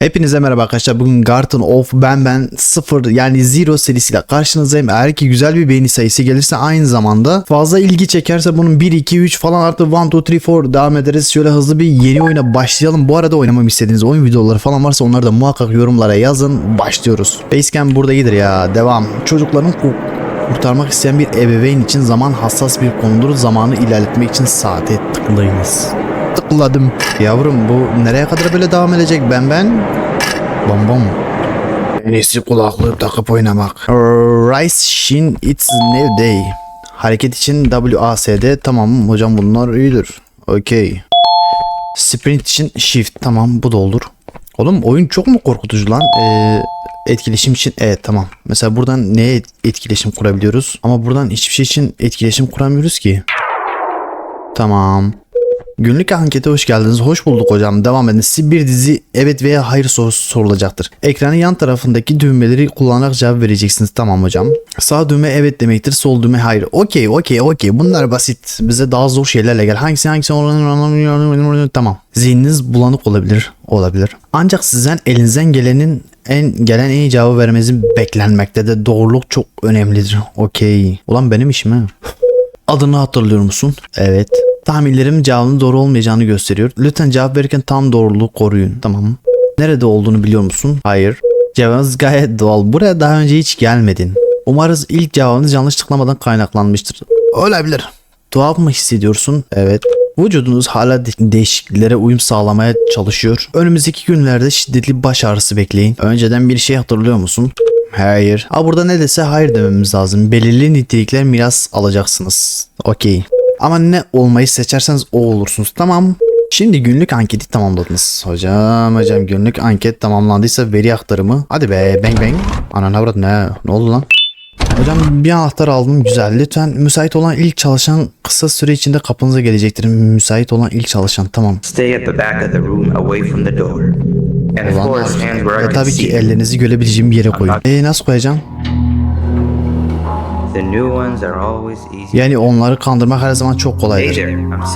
Hepinize merhaba arkadaşlar. Bugün Garden of Ben Ben 0 yani Zero serisiyle karşınızdayım. Eğer ki güzel bir beğeni sayısı gelirse aynı zamanda fazla ilgi çekerse bunun 1, 2, 3 falan artı 1, 2, 3, 4 devam ederiz. Şöyle hızlı bir yeni oyuna başlayalım. Bu arada oynamamı istediğiniz oyun videoları falan varsa onları da muhakkak yorumlara yazın. Başlıyoruz. Basecamp burada iyidir ya. Devam. Çocukların ku- kurtarmak isteyen bir ebeveyn için zaman hassas bir konudur. Zamanı ilerletmek için saate tıklayınız tıkladım. Yavrum bu nereye kadar böyle devam edecek ben ben? Bom bom. En iyisi kulaklığı takıp oynamak. Rice Shin It's New Day. Hareket için WASD tamam hocam bunlar iyidir. Okey. Sprint için Shift tamam bu da olur. Oğlum oyun çok mu korkutucu lan? Ee, etkileşim için evet tamam. Mesela buradan neye etkileşim kurabiliyoruz? Ama buradan hiçbir şey için etkileşim kuramıyoruz ki. Tamam. Günlük ankete hoş geldiniz. Hoş bulduk hocam. Devam edin. Size bir dizi evet veya hayır sorusu sorulacaktır. Ekranın yan tarafındaki düğmeleri kullanarak cevap vereceksiniz. Tamam hocam. Sağ düğme evet demektir. Sol düğme hayır. Okey okey okey. Bunlar basit. Bize daha zor şeylerle gel. Hangisi hangisi tamam. Zihniniz bulanık olabilir. Olabilir. Ancak sizden elinizden gelenin en gelen en iyi cevabı vermenizi beklenmekte de doğruluk çok önemlidir. Okey. Ulan benim işim ha. Adını hatırlıyor musun? Evet. Tahminlerim cevabının doğru olmayacağını gösteriyor. Lütfen cevap verirken tam doğruluğu koruyun. Tamam. Nerede olduğunu biliyor musun? Hayır. Cevabınız gayet doğal. Buraya daha önce hiç gelmedin. Umarız ilk cevabınız yanlış tıklamadan kaynaklanmıştır. Olabilir. Tuhaf mı hissediyorsun? Evet. Vücudunuz hala de- değişikliklere uyum sağlamaya çalışıyor. Önümüzdeki günlerde şiddetli baş ağrısı bekleyin. Önceden bir şey hatırlıyor musun? Hayır. Ha burada ne dese hayır dememiz lazım. Belirli nitelikler miras alacaksınız. Okey. Ama ne olmayı seçerseniz o olursunuz. Tamam. Şimdi günlük anketi tamamladınız. Hocam hocam günlük anket tamamlandıysa veri aktarımı. Hadi be bang bang. Ananı avrat ne? Ne oldu lan? Hocam bir anahtar aldım güzel. Lütfen müsait olan ilk çalışan kısa süre içinde kapınıza gelecektir. Müsait olan ilk çalışan tamam. Stay at the back of the room away from the door. And of Ulan course, stand where I e, can tabii ki ellerinizi görebileceğim bir yere koyun. E nasıl koyacağım? Yani onları kandırmak her zaman çok kolaydır.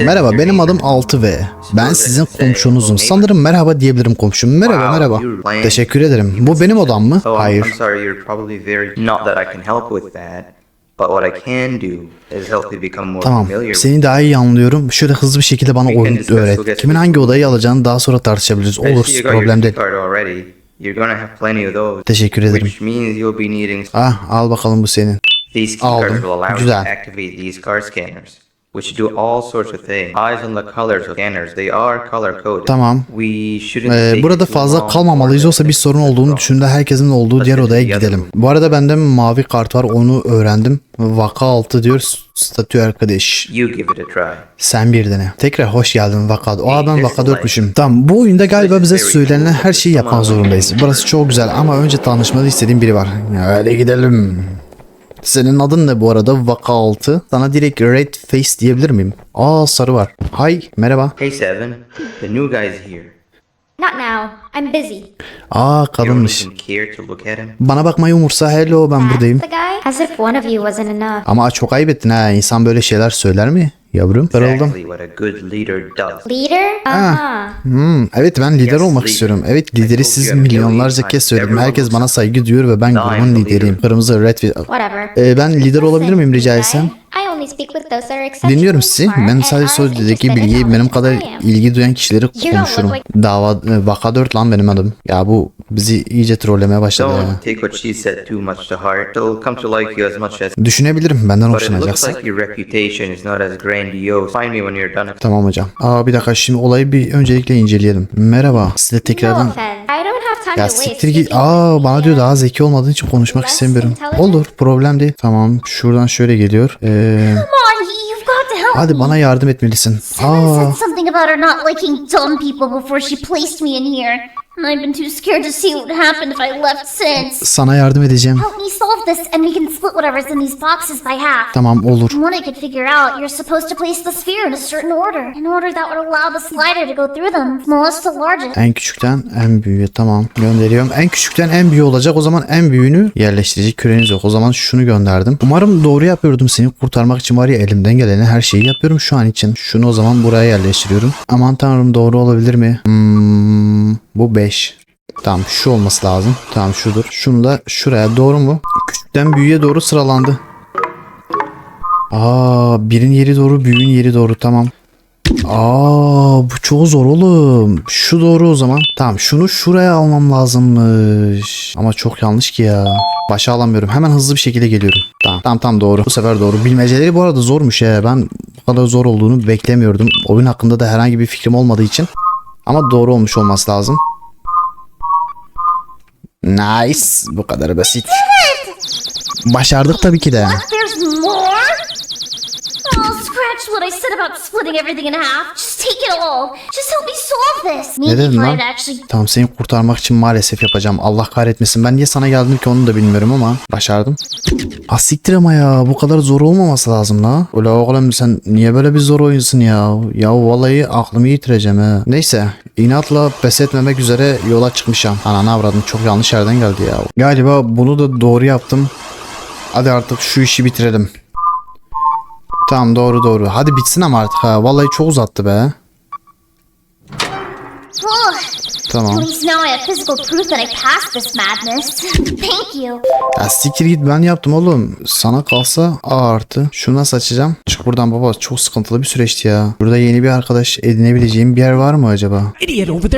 Merhaba benim adım 6V. Ben sizin komşunuzum. Sanırım merhaba diyebilirim komşum. Merhaba merhaba. Teşekkür ederim. Bu benim odam mı? Oh, Hayır. Tamam. Seni daha iyi anlıyorum. Şöyle hızlı bir şekilde bana oyun öğret. Kimin hangi odayı alacağını daha sonra tartışabiliriz. Olur problem değil. Teşekkür ederim. Ah al bakalım bu senin. Aldım. Güzel. Which do all sorts of things. Eyes on the colors of scanners, they are color coded. Tamam. We shouldn't Ee, burada fazla kalmamalıyız olsa bir sorun olduğunu düşündüğünde herkesin olduğu diğer odaya gidelim. Bu arada bende mavi kart var onu öğrendim. Vaka altı diyor statü arkadaş. You give it a try. Sen bir dene. Tekrar hoş geldin Vaka. Ben Hey, Vaka there's 4'müşüm. Tamam bu oyunda galiba bize söylenen her şeyi yapmak zorundayız. Burası çok güzel ama önce tanışmanı istediğim biri var. Hadi gidelim. Senin adın ne bu arada? Vaka 6. Sana direkt red face diyebilir miyim? Aa sarı var. Hay merhaba. Hey Seven, the new guy's here. Not now. I'm busy. Aa kadınmış. Bana bakmayı umursa hello ben buradayım. As if one of you wasn't enough. Ama çok ayıp ettin ha. İnsan böyle şeyler söyler mi? Yavrum. Good leader. Leader? Uh-huh. Hmm, evet ben lider olmak istiyorum. Evet lideri siz milyonlarca kez söyledim. Herkes bana saygı duyuyor ve ben grubun lideriyim. Kırmızı red. Ee, ben lider olabilir miyim rica etsem? Dinliyorum sizi. Ben sadece in bilgiyi benim kadar ilgi duyan kişileri konuşurum. Dava e, vaka 4 lan benim adım. Ya bu bizi iyice trollemeye başladı ya. Don't take what she said too much to heart. She'll come to like you as much as. Düşünebilirim benden But it looks hoşlanacaksa. like your reputation is not as grandiose. Find me when you're done. Tamam hocam. Aa bir dakika şimdi olayı bir öncelikle inceleyelim. Merhaba. Size No tekrardan Ya siktir git. Aa bana diyor daha zeki olmadığın için konuşmak istemiyorum. Olur problem değil. Tamam şuradan şöyle geliyor. Ee, hadi bana yardım etmelisin. Aa And I've been too scared to see what would happen if I left since. sana yardım edeceğim. Help me solve this and we can split whatever's in these boxes by half. Tamam olur. From what I could figure out, you're supposed to place the sphere in a certain order. In order that would allow the slider to go through them, smallest to largest. En küçükten en büyüğe tamam gönderiyorum. En küçükten en büyüğü olacak o zaman en büyüğünü yerleştirecek küreniz yok. O zaman şunu gönderdim. Umarım doğru yapıyordum seni kurtarmak için var ya elimden geleni her şeyi yapıyorum şu an için. Şunu o zaman buraya yerleştiriyorum. Aman tanrım doğru olabilir mi? Hmm, bu 5. Tamam şu olması lazım. Tamam şudur. Şunu da şuraya doğru mu? Küçükten büyüğe doğru sıralandı. Aa birin yeri doğru büyüğün yeri doğru tamam. Aa bu çok zor oğlum. Şu doğru o zaman. Tamam şunu şuraya almam lazımmış. Ama çok yanlış ki ya. Başa alamıyorum. Hemen hızlı bir şekilde geliyorum. Tamam tamam tamam doğru. Bu sefer doğru. Bilmeceleri bu arada zormuş ya. Ben bu kadar zor olduğunu beklemiyordum. Oyun hakkında da herhangi bir fikrim olmadığı için. Ama doğru olmuş olması lazım. Nice. Bu kadar basit. Başardık tabii ki de. Scratch what I said about splitting everything in half. Just take it all. Just help me solve this. Ne Maybe dedin if lan? I'd actually Tamam seni kurtarmak için maalesef yapacağım. Allah kahretmesin. Ben niye sana geldim ki onu da bilmiyorum ama başardım. Ah siktir ama ya. Bu kadar zor olmaması lazım la. Ula oğlum sen niye böyle bir zor oyunsun ya? Ya vallahi aklımı yitireceğim ha. Neyse. inatla pes etmemek üzere yola çıkmışım. Ananı avradım. Çok yanlış yerden geldi ya. Galiba bunu da doğru yaptım. Hadi artık şu işi bitirelim. Tamam doğru doğru. Hadi bitsin ama artık ha. Vallahi çok uzattı be. Tamam. at least now I have physical proof that I passed this madness. Thank you. Ya siktir git ben yaptım oğlum. Sana kalsa A artı. Şunu nasıl açacağım? Çık buradan baba. Çok sıkıntılı bir süreçti ya. Burada yeni bir arkadaş edinebileceğim bir yer var mı acaba?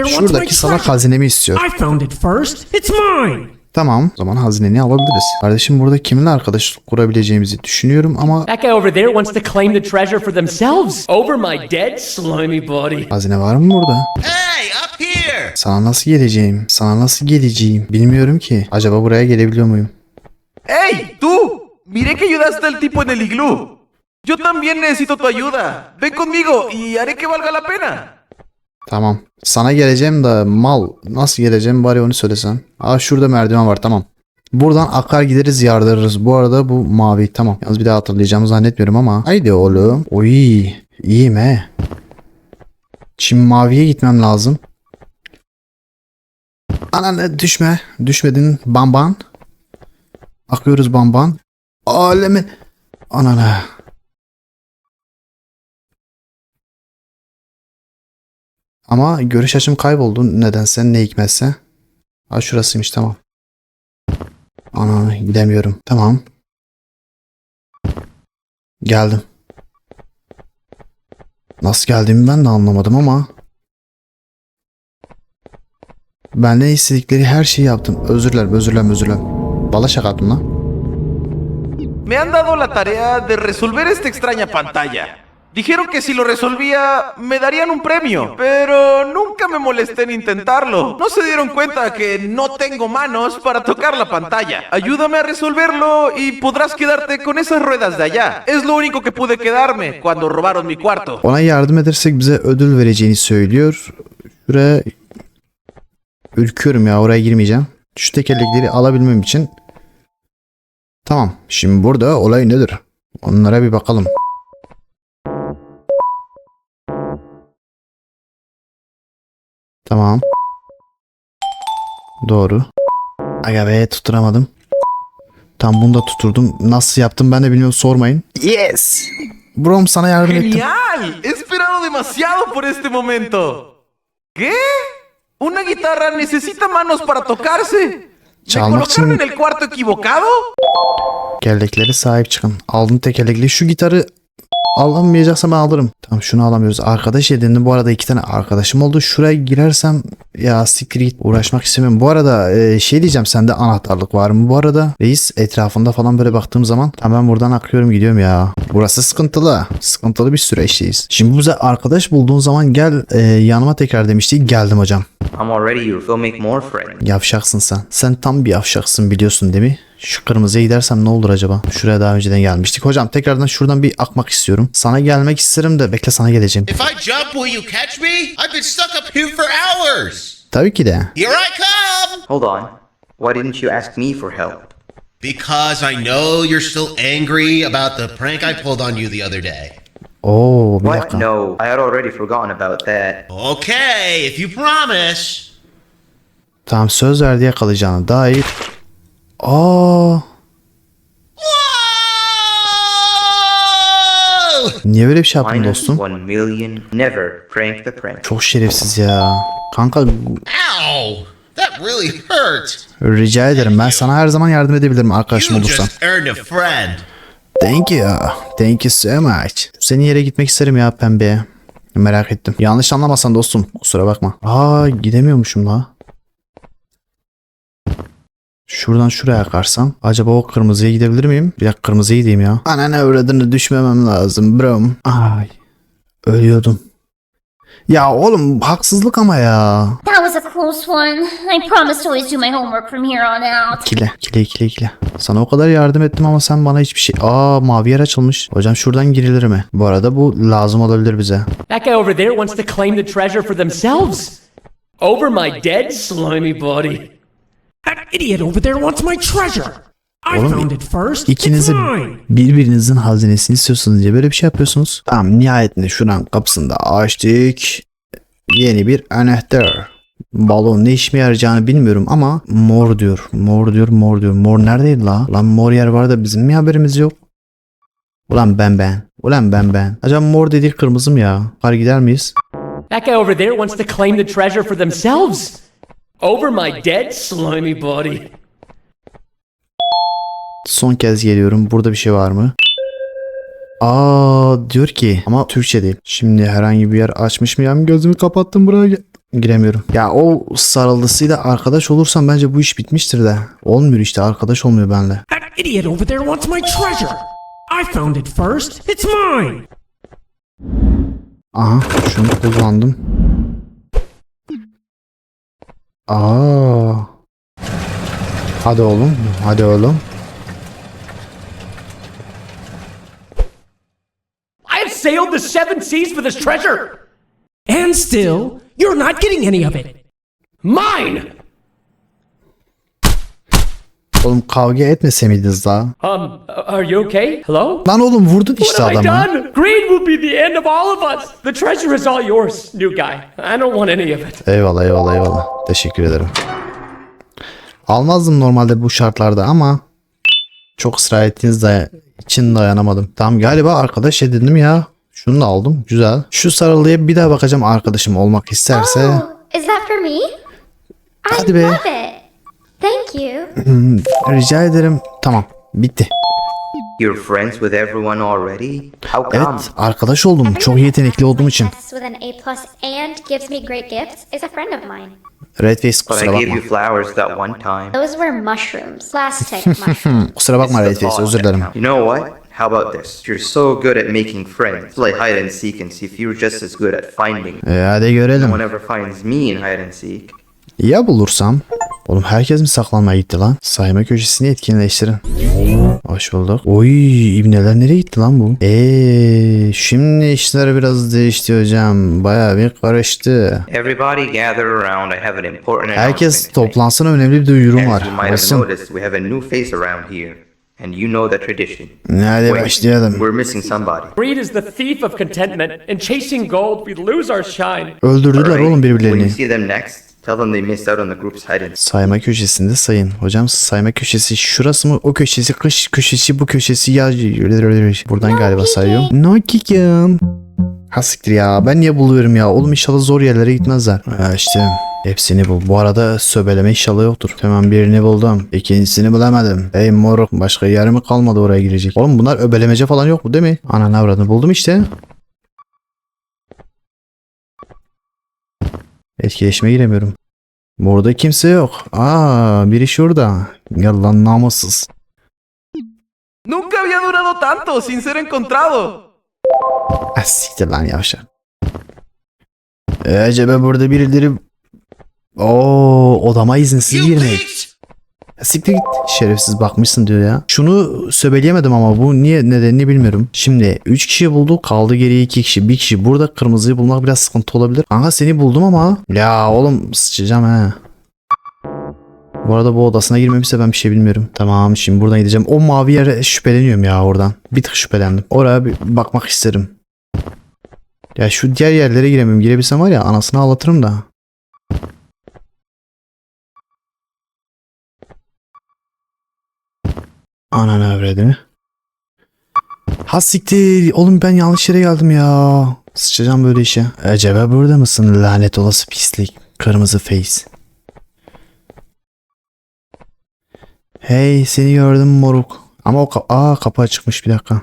Şuradaki salak hazinemi istiyor. I found it first. It's mine. Tamam. O zaman hazineni alabiliriz. Kardeşim burada kiminle arkadaş kurabileceğimizi düşünüyorum ama That guy over there wants to claim the treasure for themselves over my dead slimy body. hazine var mı burada? Hey, up here! Sana nasıl geleceğim? Sana nasıl geleceğim? Bilmiyorum ki. Acaba buraya gelebiliyor muyum? ¡Hey, tú! Miré que ayudaste al tipo en el iglú. Yo también necesito tu ayuda. Ven conmigo y haré que valga la pena. Tamam. Sana geleceğim de mal. Nasıl geleceğim bari onu söylesen. Aa şurada merdiven var tamam. Buradan akar gideriz yardırırız. Bu arada bu mavi tamam. Yalnız bir daha hatırlayacağımı zannetmiyorum ama. Haydi oğlum. Oy iyiyim he. Şimdi maviye gitmem lazım. Ananı düşme. Düşmedin bamban. Akıyoruz bamban. Alemi. Ananı. Ama görüş açım kayboldu nedense ne hikmetse. Ha şurasıymış tamam. Ana gidemiyorum. Tamam. Geldim. Nasıl geldiğimi ben de anlamadım ama. Ben ne istedikleri her şeyi yaptım. Özür dilerim, özür dilerim, özür dilerim. Bala şaka lan. Me han dado la tarea de resolver esta extraña pantalla. Dijeron que si lo resolvía me darían un premio, pero nunca me molesté en intentarlo. No se dieron cuenta que no tengo manos para tocar la pantalla. Ayúdame a resolverlo y podrás quedarte con esas ruedas de allá. Es lo único que pude quedarme cuando robaron mi cuarto. Ona yardım edersek bize ödül vereceğini söylüyor. Şuraya ürküyorum ya oraya girmeyeceğim. Şu tekerlekleri alabilmem için. Tamam. Şimdi burada olay nedir? Onlara bir bakalım. Tamam. Doğru. Aga be tutturamadım. Tam bunu da tuturdum. Nasıl yaptım ben de bilmiyorum sormayın. Yes. Brom sana yardım ettim. ¡Genial! Esperado demasiado por este momento. ¿Qué? ¿Una guitarra necesita manos para tocarse? ¿Me Çalmak için colocaron en el cuarto equivocado? Tekerleklere sahip çıkın. Aldım tekerlekli. Şu gitarı alamayacaksa ben alırım. Tamam şunu alamıyoruz. Arkadaş edindim. Bu arada iki tane arkadaşım oldu. Şuraya girersem ya siktir git uğraşmak istemiyorum. Bu arada e, şey diyeceğim sende anahtarlık var mı bu arada? Reis etrafında falan böyle baktığım zaman tamam ben buradan akıyorum gidiyorum ya. Burası sıkıntılı. Sıkıntılı bir süreçteyiz. Şimdi bize arkadaş bulduğun zaman gel e, yanıma tekrar demişti. Geldim hocam. I'm already your go make more friends. Yavşaksın sen. Sen tam bir yavşaksın biliyorsun değil mi? Şu kırmızıya gidersem ne olur acaba? Şuraya daha önceden gelmiştik. Hocam tekrardan şuradan bir akmak istiyorum. Sana gelmek isterim de bekle sana geleceğim. If I jump, will you catch me? I've been stuck up here for hours. Tabii ki de. Here I come! Hold on. Why didn't you ask me for help? Because I know you're still angry about the prank I pulled on you the other day. Oo bir What? dakika. No, I had already forgotten about that. Okay, if you promise. Tamam söz verdi yakalayacağına dair. Aa niye böyle bir şey yaptın dostum? one million. Never prank the prank. Çok şerefsiz ya. Kanka Ow! That That really hurt. Rica ederim. Ben sana her zaman yardım edebilirim arkadaşım olursan. Thank you. Thank you so much. Senin yere gitmek isterim ya pembe. Merak ettim. Yanlış anlamasan dostum. Kusura bakma. Aa gidemiyormuşum la. Şuradan şuraya akarsam. Acaba o kırmızıya gidebilir miyim? Bir dakika kırmızıya gideyim ya. Ananı avradını düşmemem lazım brom. Ay. Ölüyordum. Ya oğlum haksızlık ama ya. That was a close one. I promise to always do my homework from here on out. Kile, kile, kile, kile. Sana o kadar yardım ettim ama sen bana hiçbir şey... Aa mavi yer açılmış. Hocam şuradan girilir mi? Bu arada bu lazım olabilir bize. That guy over there wants to claim the treasure for themselves. Over my dead, slimy body. That idiot over there wants my treasure. I Oğlum, found it first. İkiniz de It's mine. birbirinizin hazinesini istiyorsunuz diye böyle bir şey yapıyorsunuz. Tamam nihayetinde şuran kapısını da açtık. Yeni bir anahtar. Balon ne işime yarayacağını bilmiyorum ama mor diyor. Mor diyor mor diyor. Mor neredeydi la? Lan mor yer var da bizim mi haberimiz yok? Ulan ben ben. Ulan ben ben. Acaba mor dedik kırmızı mı ya? Var gider miyiz? That guy over there wants to claim the treasure for themselves. Over my dead, slimy body. Son kez geliyorum. Burada bir şey var mı? Aa diyor ki ama Türkçe değil. Şimdi herhangi bir yer açmış mı ya? Gözümü kapattım buraya giremiyorum. Ya o sarıldısıyla arkadaş olursam bence bu iş bitmiştir de. Olmuyor işte arkadaş olmuyor benimle. That idiot over there wants my treasure. I found it first. It's mine. Aha şunu kullandım. Aa. Hadi oğlum. Hadi oğlum. I have sailed the seven seas for this treasure. And still, you're not getting any of it. Mine! Oğlum kavga etmese miydiniz daha? Um, are you okay? Hello? Lan oğlum vurdun What işte have I adamı. done? Greed will be the end of all of us. The treasure is all yours, new guy. I don't want any of it. Eyvallah eyvallah eyvallah. Teşekkür ederim. Almazdım normalde bu şartlarda ama çok ısrar ettiğiniz de için dayanamadım. Tamam galiba arkadaş edindim ya. Şunu da aldım. Güzel. Şu sarılıya bir daha bakacağım arkadaşım olmak isterse. Oh, is that for me? I Hadi be. love it. Thank you. Rica ederim. Tamam. Bitti. You're friends with everyone already? How come? Evet arkadaş oldum. Çok yetenekli olduğum için. With an A plus and gives me great gifts is a friend of mine. Redface But I kusura gave bakma. you flowers that one time. Those were mushrooms. Plastic mushrooms. Kusura bakma Redface thought özür dilerim. You know what? How about this? You're so good at making friends. Play hide and seek and see if you're just as good at finding. Ee, hadi No görelim. one ever finds me in hide and seek. Ya bulursam? Oğlum herkes mi saklanmaya gitti lan? Sayma köşesini etkinleştirin. Hoş bulduk. Oy ibneler nereye gitti lan bu? Eee şimdi işler biraz değişti hocam. Baya bir karıştı. Everybody gather around. I have an important Herkes toplansın önemli bir duyurum var. Olsun. noticed, we have a new face around here. And you know the tradition. Hadi başlayalım. We're missing somebody. Greed is the thief of contentment. In chasing gold, we lose our shine. Öldürdüler oğlum When you birbirlerini. see them next, tell them they missed out on the group's hide and seek. Sayma köşesinde sayın. Hocam sayma köşesi şurası mı? O köşesi kış köşesi bu köşesi ya. Buradan galiba sayıyorum. No kicking. Ha siktir ya. Ben niye buluyorum ya? Oğlum inşallah zor yerlere gitmezler. Ha işte. Hepsini bul. Bu arada söbeleme inşallah yoktur. Tamam birini buldum. İkincisini bulamadım. Ey moruk başka yer mi kalmadı oraya girecek? Oğlum bunlar öbelemece falan yok mu değil mi? Ana avradını buldum işte. Etkileşime giremiyorum. Burada kimse yok. Aa biri şurada. Gel lan namussuz. Nunca había durado tanto sin ser encontrado. Ah siktir lan yavşak. Ee, acaba burada birileri... Oo odama izinsiz girmek. Siktir git. Şerefsiz bakmışsın diyor ya. Şunu söbeleyemedim ama bu niye nedenini bilmiyorum. Şimdi 3 kişi bulduk. Kaldı geriye 2 kişi. 1 kişi. Burada kırmızıyı bulmak biraz sıkıntı olabilir. Kanka seni buldum ama. Ya oğlum sıçacağım he. Bu arada bu odasına girmemişse ben bir şey bilmiyorum. Tamam şimdi buradan gideceğim. O mavi yere şüpheleniyorum ya oradan. Bir tık şüphelendim. Oraya bir bakmak isterim. Ya şu diğer yerlere giremiyorum. Girebilsem var ya anasını ağlatırım da. Ananı avradını. Ha siktir. Oğlum ben yanlış yere geldim ya. Sıçacağım böyle işe. Acaba burada mısın lanet olası pislik? Kırmızı face. Hey seni gördüm moruk. Ama o ka Aa, kapı açıkmış bir dakika.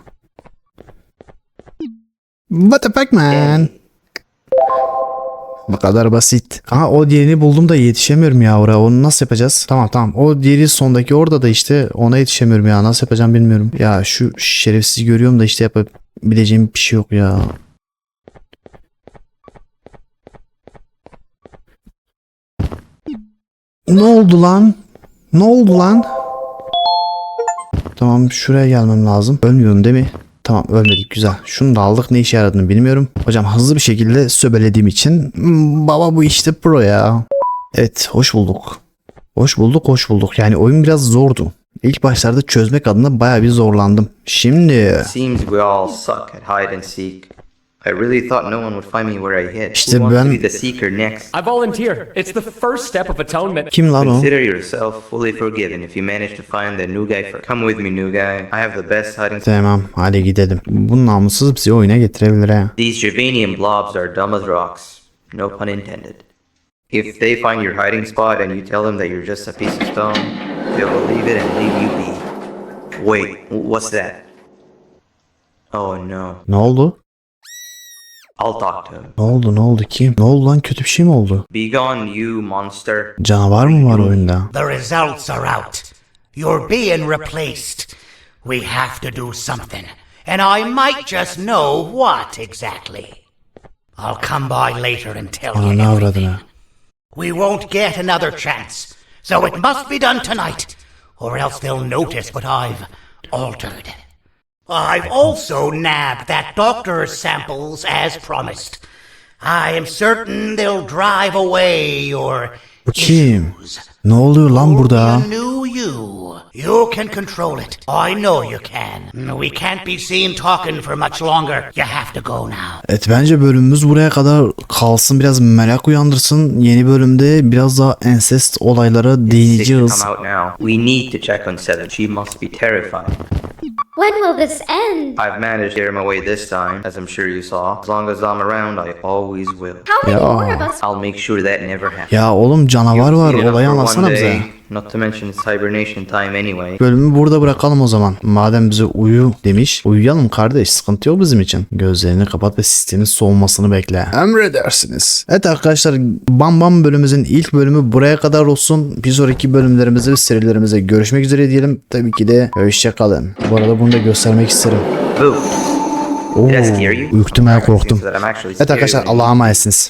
What the fuck man? Bu kadar basit. Aha o diğerini buldum da yetişemiyorum ya oraya. Onu nasıl yapacağız? Tamam tamam. O diğeri sondaki orada da işte ona yetişemiyorum ya. Nasıl yapacağım bilmiyorum. Ya şu şerefsiz görüyorum da işte yapabileceğim bir şey yok ya. Ne oldu lan? Ne oldu lan? Tamam şuraya gelmem lazım. Ölmüyorum değil mi? Tamam ölmedik güzel. Şunu da aldık ne işe yaradığını bilmiyorum. Hocam hızlı bir şekilde söbelediğim için hmm, baba bu işte pro ya. Evet hoş bulduk. Hoş bulduk hoş bulduk. Yani oyun biraz zordu. İlk başlarda çözmek adına baya bir zorlandım. Şimdi Seems we all suck at hide and seek. I really thought no one would find me where I hid. İşte Who wants to ben- be the seeker next? I volunteer. It's the first step of atonement. kim lan o? Consider yourself fully forgiven if you manage to find the new guy first. Come with me, new guy. I have the best hiding Tamam hadi gidelim. Bu namussuz bizi oyuna getirebilir ha. These Javanian blobs are dumb as rocks. No pun intended. If they find your hiding spot and you tell them that you're just a piece of stone, they'll believe it and leave you be. Wait, wh- what's that? Oh no. Ne oldu? I'll talk to him. Ne oldu ne oldu kim? Ne oldu lan kötü bir şey mi oldu? Be gone, you monster. Canavar mı var oyunda? The results are out. You're being replaced. We have to do something. And I might just know what exactly. I'll come by later and tell you Ananı everything. avradını. We won't get another chance. So it must be done tonight. Or else they'll notice what I've altered. I've also nabbed that doctor's samples as promised. I am certain they'll drive away your issues. Ne oluyor lan burada? be new you. You can control it. I know you can. We can't be seen talking for much longer. You have to go now. Evet bence bölümümüz buraya kadar kalsın biraz merak uyandırsın. Yeni bölümde biraz daha ensest olaylara değineceğiz. come out now. We need to check on Seven. She must be terrified. When will this end? I've managed to get him away this time, as I'm sure you saw. As long as I'm around, I always will. How many Ya. more of us? I'll make sure that never happens. Ya oğlum canavar var olayı anlatsana bize. Not to mention it's hibernation time anyway. Bölümü burada bırakalım o zaman. Madem bize uyu demiş. Uyuyalım kardeş sıkıntı yok bizim için. Gözlerini kapat ve sistemin soğumasını bekle. Emredersiniz. Evet arkadaşlar Bam Bam bölümümüzün ilk bölümü buraya kadar olsun. Bir sonraki bölümlerimizde ve serilerimize görüşmek üzere diyelim. Tabii ki de hoşçakalın. Bu arada bunu da göstermek isterim. Boo! Oo, ürktüm ha korktum. That I'm actually Evet arkadaşlar. Allah'a emanetsiniz.